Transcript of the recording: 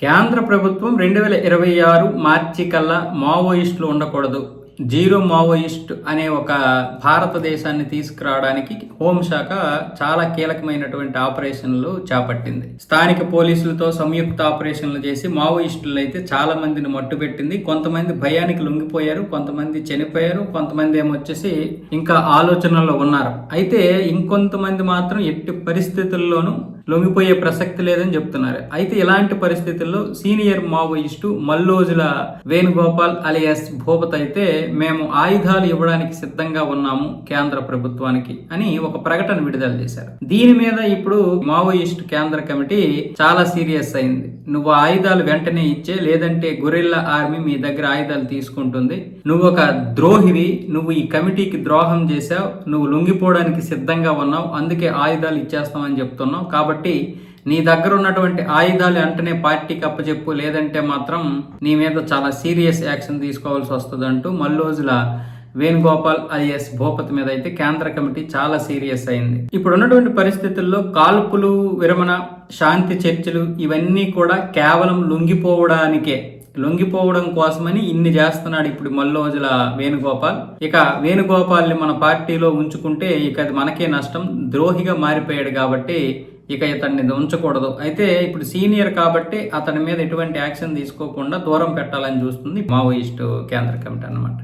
కేంద్ర ప్రభుత్వం రెండు వేల ఇరవై ఆరు మార్చి కల్లా మావోయిస్టులు ఉండకూడదు. జీరో మావోయిస్ట్ అనే ఒక భారతదేశాన్ని తీసుకురావడానికి హోంశాఖ చాలా కీలకమైనటువంటి ఆపరేషన్లు చేపట్టింది. స్థానిక పోలీసులతో సంయుక్త ఆపరేషన్లు చేసి మావోయిస్టులు అయితే చాలా మందిని మట్టుపెట్టింది కొంతమంది భయానికి లొంగిపోయారు కొంతమంది చనిపోయారు కొంతమంది ఏమొచ్చేసి ఇంకా ఆలోచనలో ఉన్నారు. అయితే ఇంకొంతమంది మాత్రం ఎట్టి పరిస్థితుల్లోనూ లొంగిపోయే ప్రసక్తి లేదని చెప్తున్నారు. అయితే ఇలాంటి పరిస్థితుల్లో senior Maoist Mallojula Venugopal alias Bhupath అయితే మేము ఆయుధాలు ఇవ్వడానికి సిద్ధంగా ఉన్నాము కేంద్ర ప్రభుత్వానికి అని ఒక ప్రకటన విడుదల చేశారు. దీని మీద ఇప్పుడు మావోయిస్ట్ కేంద్ర కమిటీ చాలా సీరియస్ అయింది. నువ్వు ఆయుధాలు వెంటనే ఇచ్చే లేదంటే గొరిల్లా ఆర్మీ మీ దగ్గర ఆయుధాలు తీసుకుంటుంది. నువ్వు ఒక ద్రోహివి నువ్వు ఈ కమిటీకి ద్రోహం చేశావు నువ్వు లొంగిపోవడానికి సిద్ధంగా ఉన్నావు అందుకే ఆయుధాలు ఇచ్చేస్తామని చెప్తున్నావు. కాబట్టి నీ దగ్గర ఉన్నటువంటి ఆయుధాలు వెంటనే పార్టీకి అప్పచెప్పు లేదంటే మాత్రం నీ మీద చాలా సీరియస్ యాక్షన్ తీసుకోవాల్సి వస్తుంది అంటూ మల్లోజుల వేణుగోపాల్ ఐఎస్ భూపతి మీద అయితే కేంద్ర కమిటీ చాలా సీరియస్ అయింది. ఇప్పుడు ఉన్నటువంటి పరిస్థితుల్లో కాల్పులు విరమణ శాంతి చర్చలు ఇవన్నీ కూడా కేవలం లొంగిపోవడానికే. లొంగిపోవడం కోసమని ఇన్ని చేస్తున్నాడు ఇప్పుడు మల్లోజుల వేణుగోపాల్. ఇక వేణుగోపాల్ని మన పార్టీలో ఉంచుకుంటే ఇక అది మనకే నష్టం. ద్రోహిగా మారిపోయాడు కాబట్టి ఇక ఇతన్ని ఉంచకూడదు. అయితే ఇప్పుడు సీనియర్ కాబట్టి అతని మీద ఎటువంటి యాక్షన్ తీసుకోకుండా దూరం పెట్టాలని చూస్తుంది మావోయిస్టు కేంద్ర కమిటీ అన్నమాట.